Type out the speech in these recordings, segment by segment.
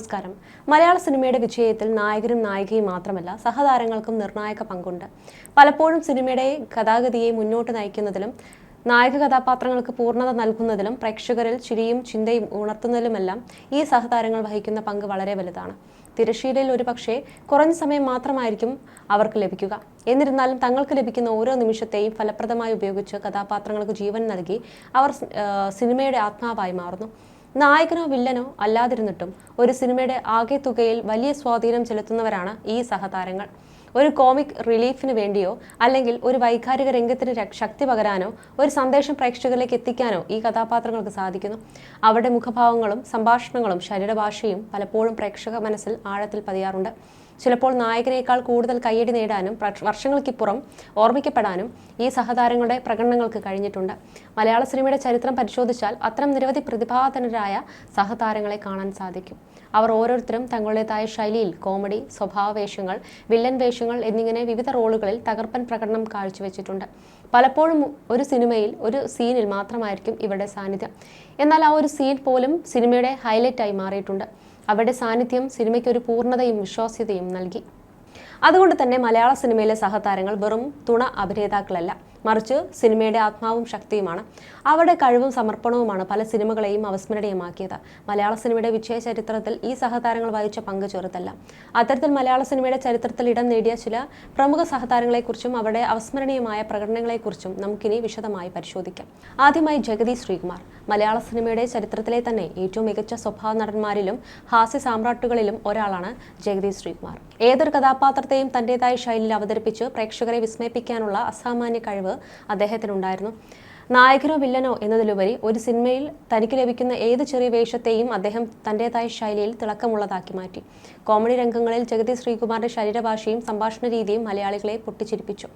നമസ്കാരം. മലയാള സിനിമയുടെ വിജയത്തിൽ നായകരും നായികയും മാത്രമല്ല സഹതാരങ്ങൾക്കും നിർണായക പങ്കുണ്ട്. പലപ്പോഴും സിനിമയുടെ കഥാഗതിയെ മുന്നോട്ട് നയിക്കുന്നതിലും നായക കഥാപാത്രങ്ങൾക്ക് പൂർണത നൽകുന്നതിലും പ്രേക്ഷകരിൽ ചിരിയും ചിന്തയും ഉണർത്തുന്നതിലുമെല്ലാം ഈ സഹതാരങ്ങൾ വഹിക്കുന്ന പങ്ക് വളരെ വലുതാണ്. തിരശ്ശീലയിൽ ഒരു പക്ഷേ കുറഞ്ഞ സമയം മാത്രമായിരിക്കും അവർക്ക് ലഭിക്കുക. എന്നിരുന്നാലും തങ്ങൾക്ക് ലഭിക്കുന്ന ഓരോ നിമിഷത്തെയും ഫലപ്രദമായി ഉപയോഗിച്ച് കഥാപാത്രങ്ങൾക്ക് ജീവൻ നൽകി അവർ സിനിമയുടെ ആത്മാവായി മാറുന്നു. നായകനോ വില്ലനോ അല്ലാതിരുന്നിട്ടും ഒരു സിനിമയുടെ ആകെ തുകയിൽ വലിയ സ്വാധീനം ചെലുത്തുന്നവരാണ് ഈ സഹതാരങ്ങൾ. ഒരു കോമിക് റിലീഫിന് വേണ്ടിയോ അല്ലെങ്കിൽ ഒരു വൈകാരിക രംഗത്തിന് ശക്തി പകരാനോ ഒരു സന്ദേശം പ്രേക്ഷകരിലേക്ക് എത്തിക്കാനോ ഈ കഥാപാത്രങ്ങൾക്ക് സാധിക്കുന്നു. അവരുടെ മുഖഭാവങ്ങളും സംഭാഷണങ്ങളും ശരീരഭാഷയും പലപ്പോഴും പ്രേക്ഷക മനസ്സിൽ ആഴത്തിൽ പതിയാറുണ്ട്. ചിലപ്പോൾ നായകനേക്കാൾ കൂടുതൽ കയ്യടി നേടാനും വർഷങ്ങൾക്കിപ്പുറം ഓർമ്മിക്കപ്പെടാനും ഈ സഹതാരങ്ങളുടെ പ്രകടനങ്ങൾക്ക് കഴിഞ്ഞിട്ടുണ്ട്. മലയാള സിനിമയുടെ ചരിത്രം പരിശോധിച്ചാൽ അത്തരം നിരവധി പ്രതിഭാതനരായ സഹതാരങ്ങളെ കാണാൻ സാധിക്കും. അവർ ഓരോരുത്തരും തങ്ങളുടേതായ ശൈലിയിൽ കോമഡി സ്വഭാവ വേഷങ്ങൾ വില്ലൻ വേഷങ്ങൾ എന്നിങ്ങനെ വിവിധ റോളുകളിൽ തകർപ്പൻ പ്രകടനം കാഴ്ചവെച്ചിട്ടുണ്ട്. പലപ്പോഴും ഒരു സിനിമയിൽ ഒരു സീനിൽ മാത്രമായിരിക്കും ഇവരുടെ സാന്നിധ്യം. എന്നാൽ ആ ഒരു സീൻ പോലും സിനിമയുടെ ഹൈലൈറ്റായി മാറിയിട്ടുണ്ട്. അവരുടെ സാന്നിധ്യം സിനിമയ്ക്ക് ഒരു പൂർണതയും വിശ്വാസ്യതയും നൽകി. അതുകൊണ്ട് തന്നെ മലയാള സിനിമയിലെ സഹതാരങ്ങൾ വെറും തുണ അഭിനേതാക്കളല്ല. മറിച്ച് സിനിമയുടെ ആത്മാവും ശക്തിയുമാണ്. അവരുടെ കഴിവും സമർപ്പണവുമാണ് പല സിനിമകളെയും അവസ്മരണീയമാക്കിയത്. മലയാള സിനിമയുടെ വിജയ ചരിത്രത്തിൽ ഈ സഹതാരങ്ങൾ വഹിച്ച പങ്ക് ചെറുതല്ല. അത്തരത്തിൽ മലയാള സിനിമയുടെ ചരിത്രത്തിൽ ഇടം നേടിയ ചില പ്രമുഖ സഹതാരങ്ങളെക്കുറിച്ചും അവരുടെ അവസ്മരണീയമായ പ്രകടനങ്ങളെക്കുറിച്ചും നമുക്കിനി വിശദമായി പരിശോധിക്കാം. ആദ്യമായി ജഗതി ശ്രീകുമാർ. മലയാള സിനിമയുടെ ചരിത്രത്തിലെ തന്നെ ഏറ്റവും മികച്ച സ്വഭാവ നടന്മാരിലും ഹാസ്യ സാമ്രാട്ടുകളിലും ഒരാളാണ് ജഗതി ശ്രീകുമാർ. ഏതൊരു കഥാപാത്രത്തെയും തന്റേതായ ശൈലിയിൽ അവതരിപ്പിച്ച് പ്രേക്ഷകരെ വിസ്മയിപ്പിക്കാനുള്ള അസാമാന്യ കഴിവ് അദ്ദേഹത്തിനുണ്ടായിരുന്നു. നായകനോ വില്ലനോ എന്നതിലുപരി ഒരു സിനിമയിൽ തനിക്ക് ലഭിക്കുന്ന ഏത് ചെറിയ വേഷത്തെയും അദ്ദേഹം തന്റെതായ ശൈലിയിൽ തിളക്കമുള്ളതാക്കി മാറ്റി. കോമഡി രംഗങ്ങളിൽ ജഗതി ശ്രീകുമാറിന്റെ ശരീരഭാഷയും സംഭാഷണ രീതിയും മലയാളികളെ പൊട്ടിച്ചിരിപ്പിച്ചു.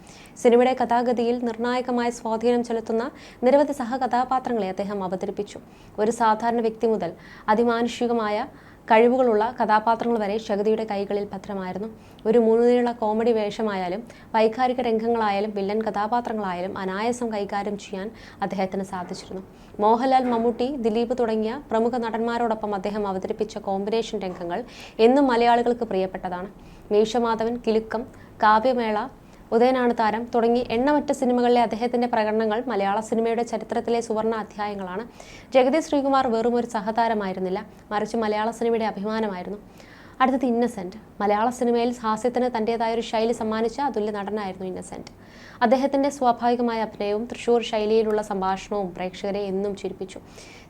സിനിമയുടെ കഥാഗതിയിൽ നിർണായകമായ സ്വാധീനം ചെലുത്തുന്ന നിരവധി സഹകഥാപാത്രങ്ങളെ അദ്ദേഹം അവതരിപ്പിച്ചു. ഒരു സാധാരണ വ്യക്തി മുതൽ അതിമാനുഷികമായ കഴിവുകളുള്ള കഥാപാത്രങ്ങൾ വരെ ശഗതിയുടെ കൈകളിൽ ഭദ്രമായിരുന്നു. ഒരു മുഴുനീള കോമഡി വേഷമായാലും വൈകാരിക രംഗങ്ങളായാലും വില്ലൻ കഥാപാത്രങ്ങളായാലും അനായാസം കൈകാര്യം ചെയ്യാൻ അദ്ദേഹത്തിന് സാധിച്ചിരുന്നു. മോഹൻലാൽ മമ്മൂട്ടി ദിലീപ് തുടങ്ങിയ പ്രമുഖ നടന്മാരോടൊപ്പം അദ്ദേഹം അവതരിപ്പിച്ച കോമ്പിനേഷൻ രംഗങ്ങൾ എന്നും മലയാളികൾക്ക് പ്രിയപ്പെട്ടതാണ്. മീശമാധവൻ കിലുക്കം കാവ്യമേള ഉദയനാണ് താരം. തുടങ്ങി എണ്ണമറ്റ സിനിമകളിലെ അദ്ദേഹത്തിന്റെ പ്രകടനങ്ങൾ മലയാള സിനിമയുടെ ചരിത്രത്തിലെ സുവർണ അധ്യായങ്ങളാണ്. ജഗതി ശ്രീകുമാർ വെറും ഒരു സഹതാരമായിരുന്നില്ല. മറിച്ച് മലയാള സിനിമയുടെ അഭിമാനമായിരുന്നു. അടുത്തത് ഇന്നസെന്റ് മലയാള സിനിമയിൽ ഹാസ്യത്തിന് തന്റെതായ ഒരു ശൈലി സമ്മാനിച്ച അതുല്യ നടനായിരുന്നു ഇന്നസെന്റ് അദ്ദേഹത്തിന്റെ സ്വാഭാവികമായ അഭിനയവും തൃശ്ശൂർ ശൈലിയിലുള്ള സംഭാഷണവും പ്രേക്ഷകരെ എന്നും ചിരിപ്പിച്ചു.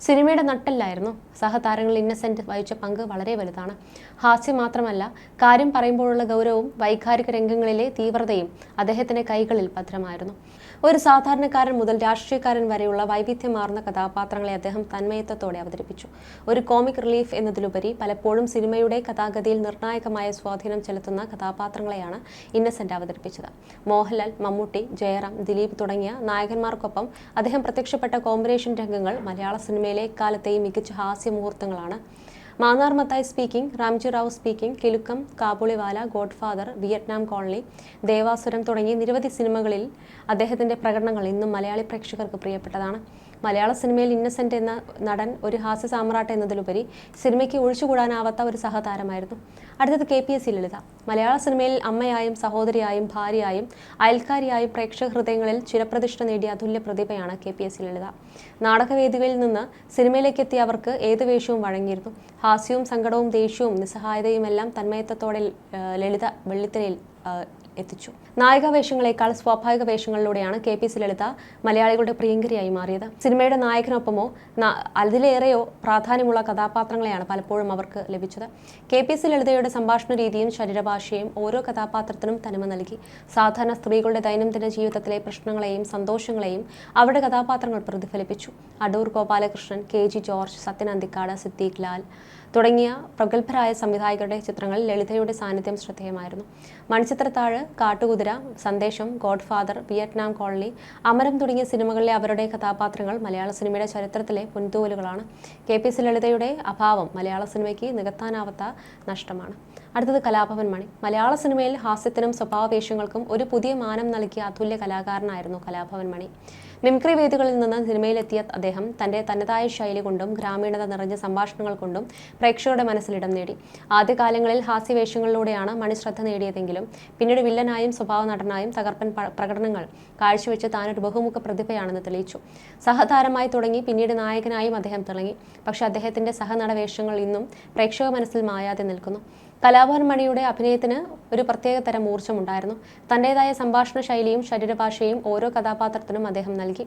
സിനിമയുടെ നട്ടല്ലായിരുന്നു. സഹതാരങ്ങൾ ഇന്നസെന്റ് വഹിച്ച പങ്ക് വളരെ വലുതാണ്. ഹാസ്യം മാത്രമല്ല കാര്യം പറയുമ്പോഴുള്ള ഗൗരവവും വൈകാരിക രംഗങ്ങളിലെ തീവ്രതയും അദ്ദേഹത്തിന്റെ കൈകളിൽ ഭദ്രമായിരുന്നു. ഒരു സാധാരണക്കാരൻ മുതൽ രാഷ്ട്രീയക്കാരൻ വരെയുള്ള വൈവിധ്യമാർന്ന കഥാപാത്രങ്ങളെ അദ്ദേഹം തന്മയത്വത്തോടെ അവതരിപ്പിച്ചു. ഒരു കോമിക് റിലീഫ് എന്നതിലുപരി പലപ്പോഴും സിനിമയുടെ കഥാഗതിയിൽ നിർണായകമായ സ്വാധീനം ചെലുത്തുന്ന കഥാപാത്രങ്ങളെയാണ് ഇന്നസെന്റ് അവതരിപ്പിച്ചത്. മോഹൻലാൽ മമ്മൂട്ടി ജയറാം ദിലീപ് തുടങ്ങിയ നായകന്മാർക്കൊപ്പം അദ്ദേഹം പ്രത്യക്ഷപ്പെട്ട കോമ്പിനേഷൻ രംഗങ്ങൾ മലയാള സിനിമയിലെ കാലത്തെയും മികച്ച ഹാസ്യ മുഹൂർത്തങ്ങളാണ് Mannar Mathai speaking Ramji Rao speaking Kilukkam Kabuliwala Godfather Vietnam colony Devasuram തുടങ്ങി നിരവധി സിനിമകളിൽ അദ്ദേഹത്തിന്റെ പ്രകടനങ്ങൾ ഇന്നും മലയാളി പ്രേക്ഷകർക്ക് പ്രിയപ്പെട്ടതാണ്. മലയാള സിനിമയിൽ ഇന്നസെന്റ് എന്ന നടൻ ഒരു ഹാസ്യ സാമ്രാട്ട് എന്നതിലുപരി സിനിമയ്ക്ക് ഒഴിച്ചുകൂടാനാവാത്ത ഒരു സഹതാരമായിരുന്നു. അടുത്തത് K P S C Lalitha. മലയാള സിനിമയിൽ അമ്മയായും സഹോദരിയായും ഭാര്യയായും അയൽക്കാരിയായും പ്രേക്ഷക ഹൃദയങ്ങളിൽ ചിരപ്രതിഷ്ഠ നേടിയ അതുല്യ പ്രതിഭയാണ് K P S C Lalitha. നാടകവേദികളിൽ നിന്ന് സിനിമയിലേക്ക് എത്തിയ അവർക്ക് ഏത് വേഷവും വഴങ്ങിയിരുന്നു. ഹാസ്യവും സങ്കടവും ദേഷ്യവും നിസ്സഹായതയും എല്ലാം തന്മയത്വത്തോടെ ലളിത വെള്ളിത്തിരയിൽ എത്തിച്ചു. നായിക വേഷങ്ങളെക്കാൾ സ്വാഭാവിക വേഷങ്ങളിലൂടെയാണ് കെ പി ലളിത മലയാളികളുടെ പ്രിയങ്കരിയായി മാറിയത്. സിനിമയുടെ നായകനൊപ്പമോ അതിലേറെയോ പ്രാധാന്യമുള്ള കഥാപാത്രങ്ങളെയാണ് പലപ്പോഴും അവർക്ക് ലഭിച്ചത്. കെ പി ലളിതയുടെ സംഭാഷണ രീതിയും ശരീരഭാഷയും ഓരോ കഥാപാത്രത്തിനും തനിമ നൽകി. സാധാരണ സ്ത്രീകളുടെ ദൈനംദിന ജീവിതത്തിലെ പ്രശ്നങ്ങളെയും സന്തോഷങ്ങളെയും അവരുടെ കഥാപാത്രങ്ങൾ പ്രതിഫലിപ്പിച്ചു. അടൂർ ഗോപാലകൃഷ്ണൻ കെ ജി ജോർജ് സത്യൻ അന്തിക്കാട് സിദ്ദീഖ് ലാൽ തുടങ്ങിയ പ്രഗത്ഭരായ സംവിധായകരുടെ ചിത്രങ്ങളിൽ ലളിതയുടെ സാന്നിധ്യം ശ്രദ്ധേയമായിരുന്നു. മണിച്ചിത്രത്താഴ് കാട്ടുകുതിര സന്ദേശം ഗോഡ്ഫാദർ വിയറ്റ്നാം കോളനി അമരം തുടങ്ങിയ സിനിമകളിലെ അവരുടെ കഥാപാത്രങ്ങൾ മലയാള സിനിമയുടെ ചരിത്രത്തിലെ മുൻതൂവലുകളാണ് കെ പി സി ലളിതയുടെ അഭാവം മലയാള സിനിമയ്ക്ക് നികത്താനാവാത്ത നഷ്ടമാണ്. അടുത്തത് കലാഭവൻ മണി. മലയാള സിനിമയിൽ ഹാസ്യത്തിനും സ്വഭാവവേഷങ്ങൾക്കും ഒരു പുതിയ മാനം നൽകിയ അതുല്യ കലാകാരനായിരുന്നു കലാഭവൻ മണി. മിമിക്രി വേദികളിൽ നിന്ന് സിനിമയിലെത്തിയ അദ്ദേഹം തന്റെ തനതായ ശൈലി കൊണ്ടും ഗ്രാമീണത നിറഞ്ഞ സംഭാഷണങ്ങൾ കൊണ്ടും പ്രേക്ഷകരുടെ മനസ്സിലിടം നേടി. ആദ്യകാലങ്ങളിൽ ഹാസ്യവേഷങ്ങളിലൂടെയാണ് മണി ശ്രദ്ധ നേടിയതെങ്കിലും പിന്നീട് വില്ലനായും സ്വഭാവ നടനായും തകർപ്പൻ പ്രകടനങ്ങൾ കാഴ്ചവെച്ച് താനൊരു ബഹുമുഖ പ്രതിഭയാണെന്ന് തെളിയിച്ചു. സഹതാരമായി തുടങ്ങി പിന്നീട് നായകനായും അദ്ദേഹം തിളങ്ങി. പക്ഷേ അദ്ദേഹത്തിന്റെ സഹനടവേഷങ്ങൾ ഇന്നും പ്രേക്ഷക മനസ്സിൽ മായാതെ നിൽക്കുന്നു. കലാഭവൻ മണിയുടെ അഭിനയത്തിന് ഒരു പ്രത്യേക തരം ഊർജമുണ്ടായിരുന്നു. തന്റെതായ സംഭാഷണ ശൈലിയും ശരീരഭാഷയും ഓരോ കഥാപാത്രത്തിനും അദ്ദേഹം നൽകി.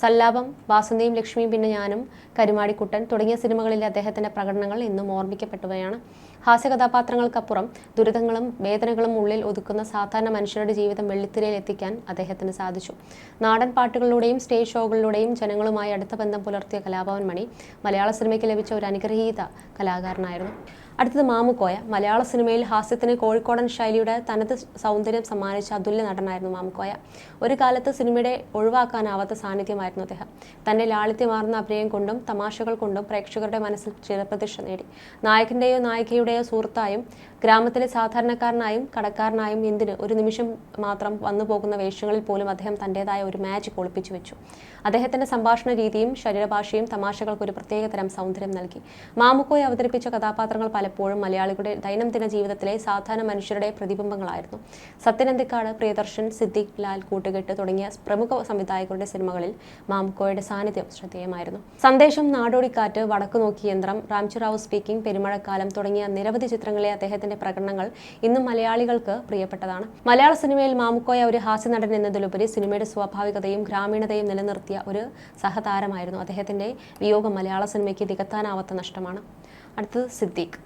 സല്ലാപം വാസുന്തിയും ലക്ഷ്മിയും പിന്നെ ഞാനും കരുമാടിക്കുട്ടൻ തുടങ്ങിയ സിനിമകളിലെ അദ്ദേഹത്തിന്റെ പ്രകടനങ്ങൾ ഇന്നും ഓർമ്മിക്കപ്പെട്ടവയാണ്. ഹാസ്യ കഥാപാത്രങ്ങൾക്കപ്പുറം ദുരിതങ്ങളും വേദനകളും ഉള്ളിൽ ഒതുക്കുന്ന സാധാരണ മനുഷ്യരുടെ ജീവിതം വെള്ളിത്തിരയിൽ എത്തിക്കാൻ അദ്ദേഹത്തിന് സാധിച്ചു. നാടൻ പാട്ടുകളിലൂടെയും സ്റ്റേജ് ഷോകളിലൂടെയും ജനങ്ങളുമായി അടുത്ത ബന്ധം പുലർത്തിയ കലാഭവൻ മണി മലയാള സിനിമയ്ക്ക് ലഭിച്ച ഒരു അനുഗ്രഹീത കലാകാരനായിരുന്നു. അടുത്തത് മാമുക്കോയ. മലയാള സിനിമയിൽ ഹാസ്യത്തിന് കോഴിക്കോടൻ ശൈലിയുടെ തനത് സൗന്ദര്യം സമ്മാനിച്ച അതുല്യ നടനായിരുന്നു മാമുക്കോയ. ഒരു കാലത്ത് സിനിമയുടെ ഒഴിവാക്കാനാവാത്ത സാന്നിധ്യമായിരുന്നു അദ്ദേഹം. തന്റെ ലാളിത്യമാർന്ന അഭിനയം കൊണ്ടും തമാശകൾ കൊണ്ടും പ്രേക്ഷകരുടെ മനസ്സിൽ ചിരപ്രതിഷ്ഠ നേടി. നായകന്റെയോ നായികയുടെയോ സുഹൃത്തായും ഗ്രാമത്തിലെ സാധാരണക്കാരനായും കടക്കാരനായും എന്തിന് ഒരു നിമിഷം മാത്രം വന്നു പോകുന്ന വേഷങ്ങളിൽ പോലും അദ്ദേഹം തന്റേതായ ഒരു മാജിക് ഒളിപ്പിച്ചു വെച്ചു. അദ്ദേഹത്തിന്റെ സംഭാഷണ രീതിയും ശരീരഭാഷയും തമാശകൾക്ക് ഒരു പ്രത്യേകതരം സൗന്ദര്യം നൽകി. മാമുക്കോയെ അവതരിപ്പിച്ച കഥാപാത്രങ്ങൾ പലപ്പോഴും മലയാളികളുടെ ദൈനംദിന ജീവിതത്തിലെ സാധാരണ മനുഷ്യരുടെ പ്രതിബിംബങ്ങളായിരുന്നു. സത്യനന്ദിക്കാട് പ്രിയദർശൻ സിദ്ദിഖ് ലാൽ കൂട്ടുകെട്ട് തുടങ്ങിയ പ്രമുഖ സംവിധായകരുടെ സിനിമകളിൽ മാംകോയുടെ സാന്നിധ്യം ശ്രദ്ധേയമായിരുന്നു. സന്ദേശം നാടോടിക്കാറ്റ് വടക്കുനോക്കി യന്ത്രം റാംചിറാവു സ്പീക്കിംഗ് പെരുമഴക്കാലം തുടങ്ങിയ നിരവധി ചിത്രങ്ങളിലെ അദ്ദേഹത്തിന്റെ പ്രകടനങ്ങൾ ഇന്നും മലയാളികൾക്ക് പ്രിയപ്പെട്ടതാണ്. മലയാള സിനിമയിൽ മാമുക്കോയ ഒരു ഹാസ്യ നടൻ എന്നതിലുപരി സിനിമയുടെ സ്വാഭാവികതയും ഗ്രാമീണതയും നിലനിർത്തിയ ഒരു സഹതാരമായിരുന്നു. അദ്ദേഹത്തിന്റെ വിയോഗം മലയാള സിനിമയ്ക്ക് തികത്താനാവാത്ത നഷ്ടമാണ്. അടുത്തത് സിദ്ദീഖ്.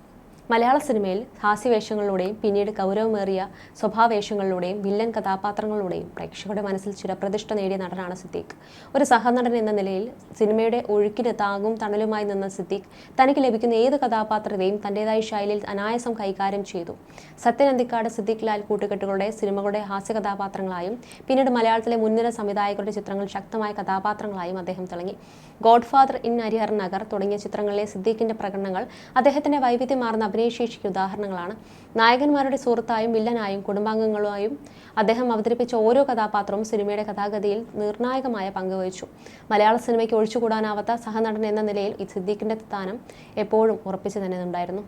മലയാള സിനിമയിൽ ഹാസ്യവേഷങ്ങളിലൂടെയും പിന്നീട് കൗരവമേറിയ സ്വഭാവവേഷങ്ങളിലൂടെയും വില്ലൻ കഥാപാത്രങ്ങളിലൂടെയും പ്രേക്ഷകരുടെ മനസ്സിൽ ചിരപ്രതിഷ്ഠ നേടിയ നടനാണ് സിദ്ദീഖ്. ഒരു സഹനടൻ എന്ന നിലയിൽ സിനിമയുടെ ഒഴുക്കിന് താങ്ങും തണലുമായി നിന്ന സിദ്ദീഖ് തനിക്ക് ലഭിക്കുന്ന ഏത് കഥാപാത്രത്തെയും തന്റെതായ ശൈലിയിൽ അനായാസം കൈകാര്യം ചെയ്തു. സത്യൻ അന്തിക്കാട് സിദ്ദീഖ് ലാൽ കൂട്ടുകെട്ടുകളുടെ സിനിമകളുടെ ഹാസ്യ കഥാപാത്രങ്ങളായും പിന്നീട് മലയാളത്തിലെ മുൻനിര സംവിധായകരുടെ ചിത്രങ്ങൾ ശക്തമായ കഥാപാത്രങ്ങളായും അദ്ദേഹം തിളങ്ങി. ഗോഡ്ഫാദർ ഇൻ ഹരിഹർ നഗർ തുടങ്ങിയ ചിത്രങ്ങളിലെ സിദ്ദീഖിന്റെ പ്രകടനങ്ങൾ അദ്ദേഹത്തിന്റെ വൈവിധ്യമാർന്ന അഭിനയശേഷിക്ക് ഉദാഹരണങ്ങളാണ്. നായകന്മാരുടെ സുഹൃത്തായും വില്ലനായും കുടുംബാംഗങ്ങളുമായും അദ്ദേഹം അവതരിപ്പിച്ച ഓരോ കഥാപാത്രവും സിനിമയുടെ കഥാഗതിയിൽ നിർണായകമായ പങ്ക് വഹിച്ചു. മലയാള സിനിമയ്ക്ക് ഒഴിച്ചുകൂടാനാവാത്ത സഹനടൻ എന്ന നിലയിൽ ഈ സിദ്ദീഖിന്റെ സ്ഥാനം എപ്പോഴും ഉറപ്പിച്ചു തന്നെ ഉണ്ടായിരുന്നു